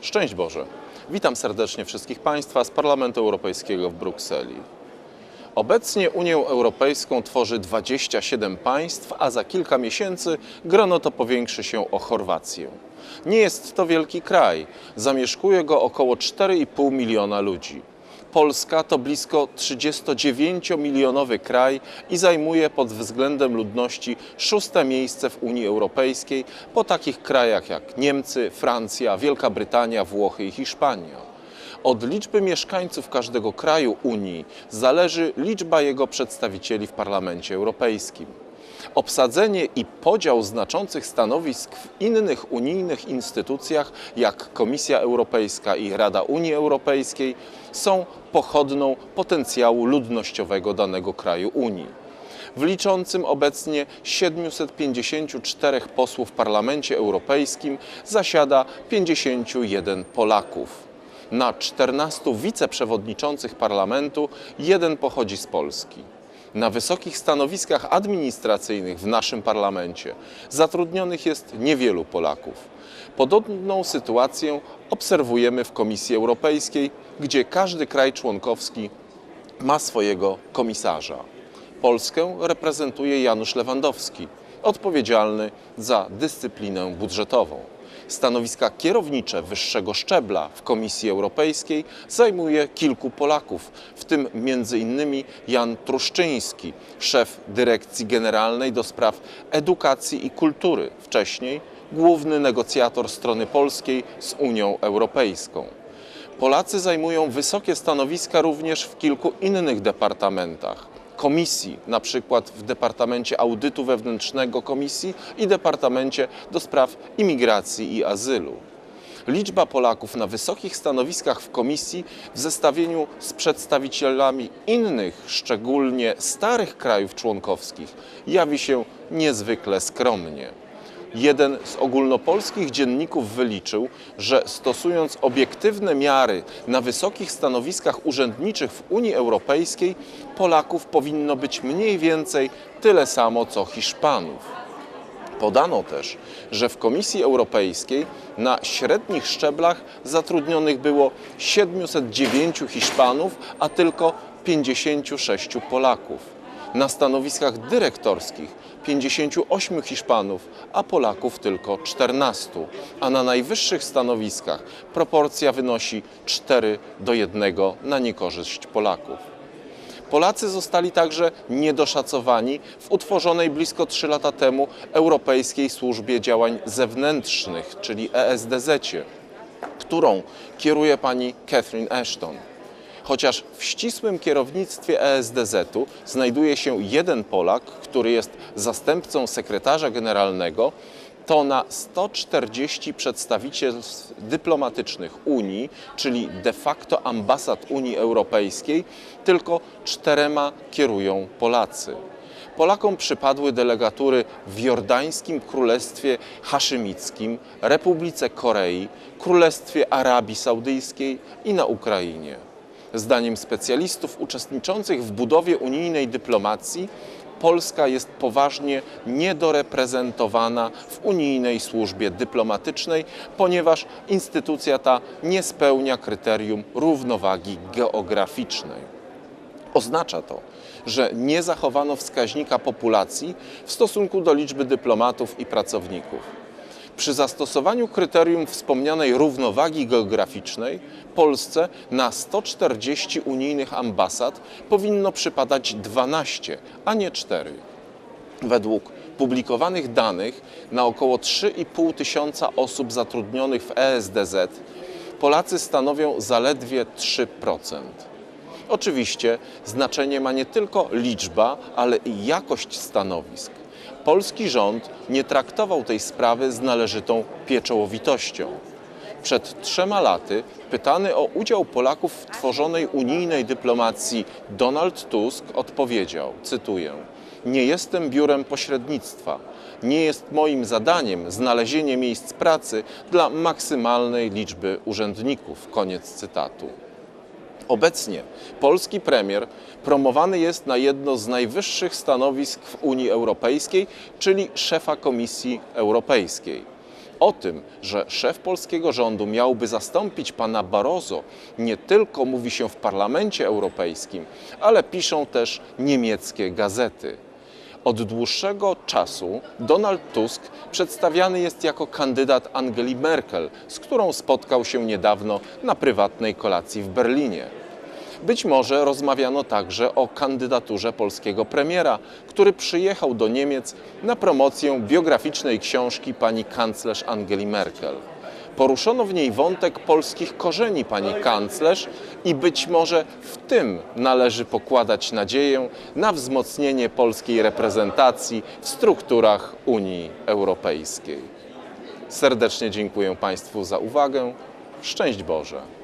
Szczęść Boże! Witam serdecznie wszystkich Państwa z Parlamentu Europejskiego w Brukseli. Obecnie Unię Europejską tworzy 27 państw, a za kilka miesięcy grono to powiększy się o Chorwację. Nie jest to wielki kraj, zamieszkuje go około 4,5 miliona ludzi. Polska to blisko 39-milionowy kraj i zajmuje pod względem ludności szóste miejsce w Unii Europejskiej po takich krajach jak Niemcy, Francja, Wielka Brytania, Włochy i Hiszpania. Od liczby mieszkańców każdego kraju Unii zależy liczba jego przedstawicieli w Parlamencie Europejskim. Obsadzenie i podział znaczących stanowisk w innych unijnych instytucjach, jak Komisja Europejska i Rada Unii Europejskiej, są pochodną potencjału ludnościowego danego kraju Unii. W liczącym obecnie 754 posłów w Parlamencie Europejskim zasiada 51 Polaków. Na 14 wiceprzewodniczących parlamentu jeden pochodzi z Polski. Na wysokich stanowiskach administracyjnych w naszym parlamencie zatrudnionych jest niewielu Polaków. Podobną sytuację obserwujemy w Komisji Europejskiej, gdzie każdy kraj członkowski ma swojego komisarza. Polskę reprezentuje Janusz Lewandowski, odpowiedzialny za dyscyplinę budżetową. Stanowiska kierownicze wyższego szczebla w Komisji Europejskiej zajmuje kilku Polaków, w tym m.in. Jan Truszczyński, szef Dyrekcji Generalnej do spraw edukacji i kultury, wcześniej główny negocjator strony polskiej z Unią Europejską. Polacy zajmują wysokie stanowiska również w kilku innych departamentach komisji, na przykład w Departamencie Audytu Wewnętrznego Komisji i Departamencie do Spraw Imigracji i Azylu. Liczba Polaków na wysokich stanowiskach w komisji w zestawieniu z przedstawicielami innych, szczególnie starych krajów członkowskich, jawi się niezwykle skromnie. Jeden z ogólnopolskich dzienników wyliczył, że stosując obiektywne miary na wysokich stanowiskach urzędniczych w Unii Europejskiej, Polaków powinno być mniej więcej tyle samo co Hiszpanów. Podano też, że w Komisji Europejskiej na średnich szczeblach zatrudnionych było 709 Hiszpanów, a tylko 56 Polaków. Na stanowiskach dyrektorskich 58 Hiszpanów, a Polaków tylko 14, a na najwyższych stanowiskach proporcja wynosi 4 do 1 na niekorzyść Polaków. Polacy zostali także niedoszacowani w utworzonej blisko 3 lata temu Europejskiej Służbie Działań Zewnętrznych, czyli ESDZ, którą kieruje pani Catherine Ashton. Chociaż w ścisłym kierownictwie ESDZ-u znajduje się jeden Polak, który jest zastępcą sekretarza generalnego, to na 140 przedstawicielstw dyplomatycznych Unii, czyli de facto ambasad Unii Europejskiej, tylko czterema kierują Polacy. Polakom przypadły delegatury w Jordańskim Królestwie Haszymickim, Republice Korei, Królestwie Arabii Saudyjskiej i na Ukrainie. Zdaniem specjalistów uczestniczących w budowie unijnej dyplomacji, Polska jest poważnie niedoreprezentowana w unijnej służbie dyplomatycznej, ponieważ instytucja ta nie spełnia kryterium równowagi geograficznej. Oznacza to, że nie zachowano wskaźnika populacji w stosunku do liczby dyplomatów i pracowników. Przy zastosowaniu kryterium wspomnianej równowagi geograficznej Polsce na 140 unijnych ambasad powinno przypadać 12, a nie 4. Według publikowanych danych na około 3,5 tysiąca osób zatrudnionych w ESDZ Polacy stanowią zaledwie 3%. Oczywiście znaczenie ma nie tylko liczba, ale i jakość stanowisk. Polski rząd nie traktował tej sprawy z należytą pieczołowitością. Przed trzema laty pytany o udział Polaków w tworzonej unijnej dyplomacji Donald Tusk odpowiedział, cytuję: Nie jestem biurem pośrednictwa. Nie jest moim zadaniem znalezienie miejsc pracy dla maksymalnej liczby urzędników. Koniec cytatu. Obecnie polski premier promowany jest na jedno z najwyższych stanowisk w Unii Europejskiej, czyli szefa Komisji Europejskiej. O tym, że szef polskiego rządu miałby zastąpić pana Barroso, nie tylko mówi się w Parlamencie Europejskim, ale piszą też niemieckie gazety. Od dłuższego czasu Donald Tusk przedstawiany jest jako kandydat Angeli Merkel, z którą spotkał się niedawno na prywatnej kolacji w Berlinie. Być może rozmawiano także o kandydaturze polskiego premiera, który przyjechał do Niemiec na promocję biograficznej książki pani kanclerz Angeli Merkel. Poruszono w niej wątek polskich korzeni pani kanclerz i być może w tym należy pokładać nadzieję na wzmocnienie polskiej reprezentacji w strukturach Unii Europejskiej. Serdecznie dziękuję Państwu za uwagę. Szczęść Boże!